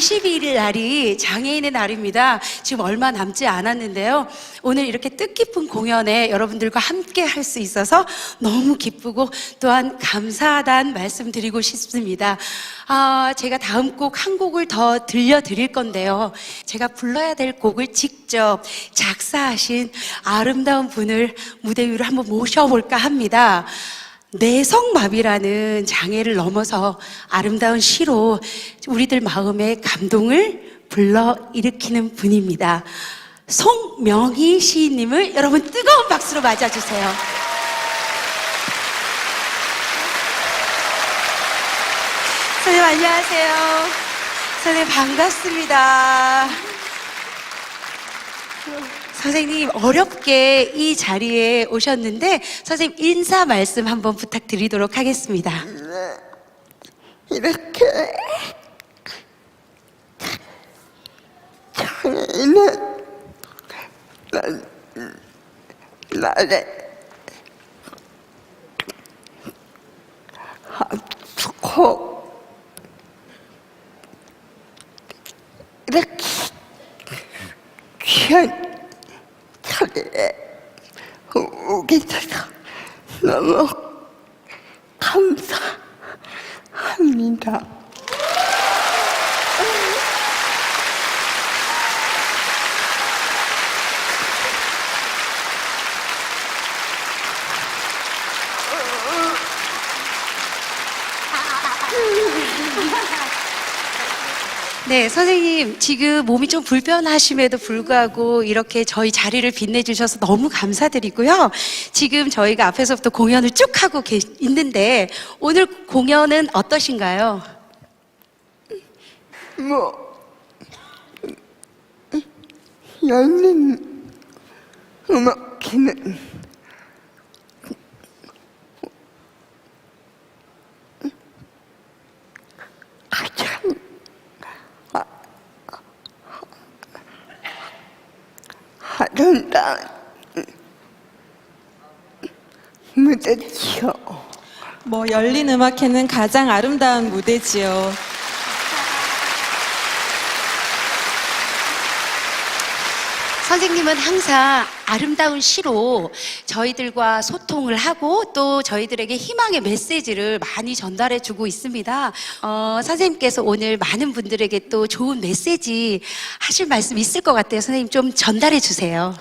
21일 날이 장애인의 날입니다. 지금 얼마 남지 않았는데요. 오늘 이렇게 뜻깊은 공연에 여러분들과 함께 할 수 있어서 너무 기쁘고 또한 감사하다는 말씀 드리고 싶습니다. 아, 제가 다음 곡 한 곡을 더 들려드릴 건데요. 제가 불러야 될 곡을 직접 작사하신 아름다운 분을 무대 위로 한번 모셔볼까 합니다. 내성마비라는 장애를 넘어서 아름다운 시로 우리들 마음에 감동을 불러 일으키는 분입니다. 송명희 시인님을 여러분 뜨거운 박수로 맞아주세요. 선생님 안녕하세요. 선생님 반갑습니다. 선생님 어렵게 이 자리에 오셨는데 선생님 인사 말씀 한번 부탁드리도록 하겠습니다. 이렇게 장애인은 난 나를 아프고 이렇게 귀한 자리에 오게 돼서 너무 감사합니다. 네, 선생님 지금 몸이 좀 불편하심에도 불구하고 이렇게 저희 자리를 빛내주셔서 너무 감사드리고요. 지금 저희가 앞에서부터 공연을 쭉 하고 계, 있는데 오늘 공연은 어떠신가요? 뭐 열린 음악회는 아름다운 무대지요. 뭐 열린 음악회는 가장 아름다운 무대지요. 선생님은 항상 아름다운 시로 저희들과 소통을 하고 또 저희들에게 희망의 메시지를 많이 전달해 주고 있습니다. 어, 선생님께서 오늘 많은 분들에게 또 좋은 메시지 하실 말씀 있을 것 같아요. 선생님 좀 전달해 주세요.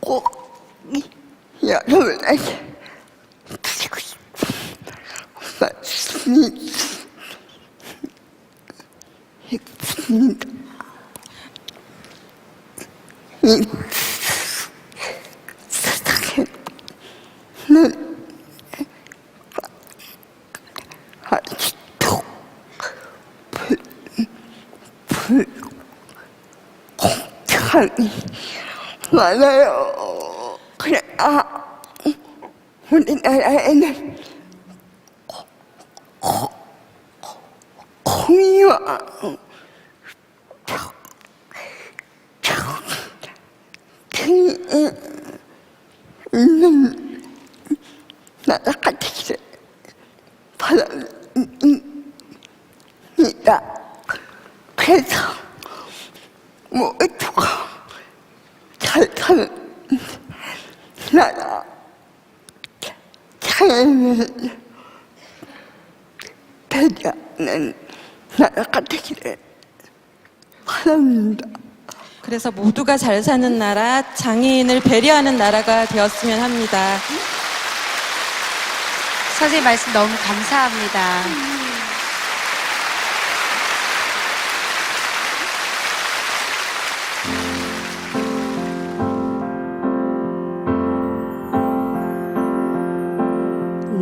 꼭 있습니다. 이 세상에는 아직도 불, 불, 공평이 많아요. 그래, 아, 우리나라에는 고- 고- 공의와 평, 있는 나라 같기를 바랍니다. 그래서 모두가 잘 사는 나라 장애인을 배려하는 나라가 되기를 바랍니다. 그래서 모두가 잘 사는 나라, 장애인을 배려하는 나라가 되었으면 합니다. 선생님 말씀 너무 감사합니다.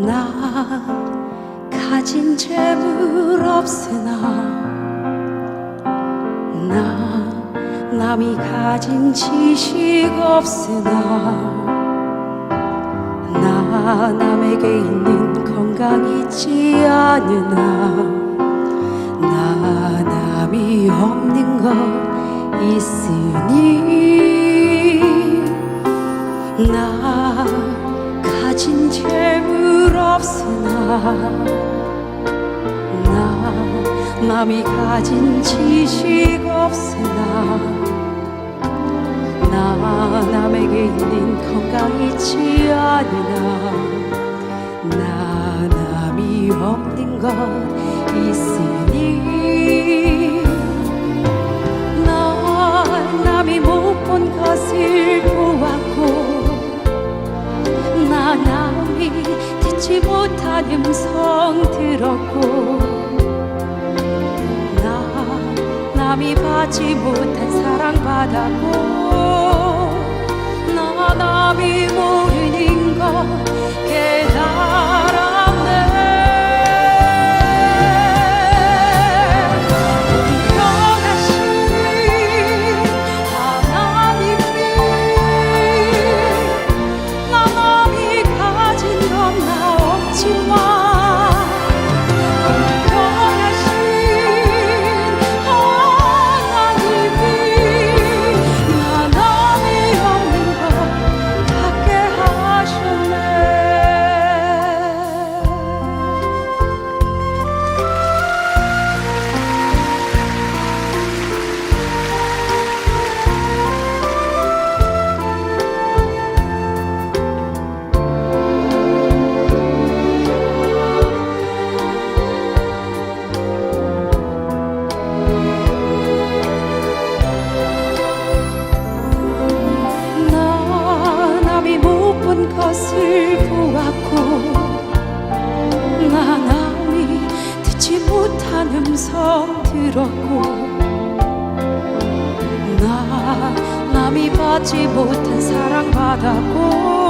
나 가진 재물 없으나 나 남이 가진 지식 없으나 나 남에게 있는 건강 있지 않으나 나 남이 없는 것 있으니 나 가진 재물 없으나 나 남이 가진 지식 없으나 나 남에게 있는 건강 있지 않으나 나 남이 없는 것 있으니 나 남이 못 본 것을 보았고 나 남이 듣지 못한 음성 들었고 나 남이 받지 못한 사랑 받았고 나 남이 모르는 것 못한 사랑 받았고